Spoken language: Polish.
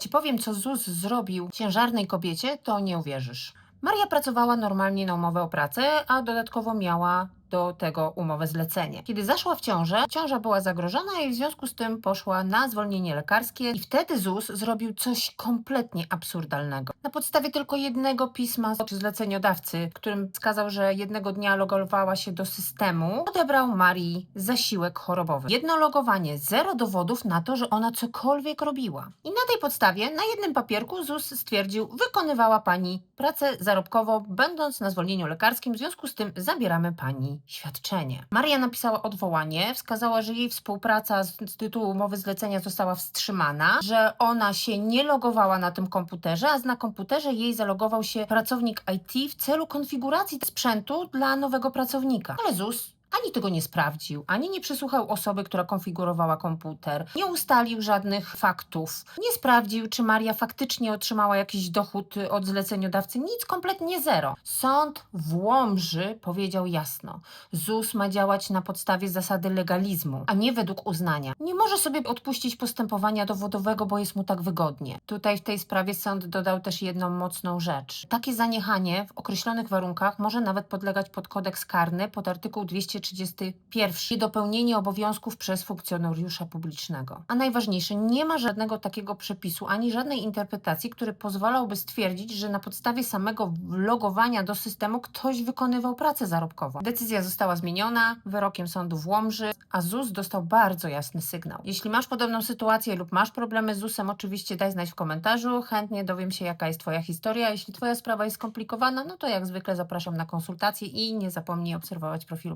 Ci powiem, co ZUS zrobił ciężarnej kobiecie, to nie uwierzysz. Maria pracowała normalnie na umowę o pracę, a dodatkowo miała do tego umowę zlecenie. Kiedy zaszła w ciążę, ciąża była zagrożona i w związku z tym poszła na zwolnienie lekarskie i wtedy ZUS zrobił coś kompletnie absurdalnego. Na podstawie tylko jednego pisma od zleceniodawcy, którym wskazał, że jednego dnia logowała się do systemu, odebrał Marii zasiłek chorobowy. Jedno logowanie, zero dowodów na to, że ona cokolwiek robiła. I na tej podstawie na jednym papierku ZUS stwierdził, wykonywała pani pracę zarobkowo, będąc na zwolnieniu lekarskim, w związku z tym zabieramy pani świadczenie. Maria napisała odwołanie, wskazała, że jej współpraca z, z tytułu umowy zlecenia została wstrzymana, że ona się nie logowała na tym komputerze, a na komputerze jej zalogował się pracownik IT w celu konfiguracji sprzętu dla nowego pracownika. Ale ZUS ani tego nie sprawdził, ani nie przesłuchał osoby, która konfigurowała komputer, nie ustalił żadnych faktów, nie sprawdził, czy Maria faktycznie otrzymała jakiś dochód y, od zleceniodawcy, nic, kompletnie zero. Sąd w Łomży powiedział jasno, ZUS ma działać na podstawie zasady legalizmu, a nie według uznania. Nie może sobie odpuścić postępowania dowodowego, bo jest mu tak wygodnie. Tutaj w tej sprawie sąd dodał też jedną mocną rzecz. Takie zaniechanie w określonych warunkach może nawet podlegać pod kodeks karny pod artykuł 231 niedopełnienie obowiązków przez funkcjonariusza publicznego. A najważniejsze, nie ma żadnego takiego przepisu ani żadnej interpretacji, który pozwalałby stwierdzić, że na podstawie samego logowania do systemu ktoś wykonywał pracę zarobkową. Decyzja została zmieniona wyrokiem sądu w Łomży, a ZUS dostał bardzo jasny sygnał. Jeśli masz podobną sytuację lub masz problemy z ZUS-em, oczywiście daj znać w komentarzu. Chętnie dowiem się, jaka jest Twoja historia. Jeśli Twoja sprawa jest skomplikowana, no to jak zwykle zapraszam na konsultacje i nie zapomnij obserwować profilu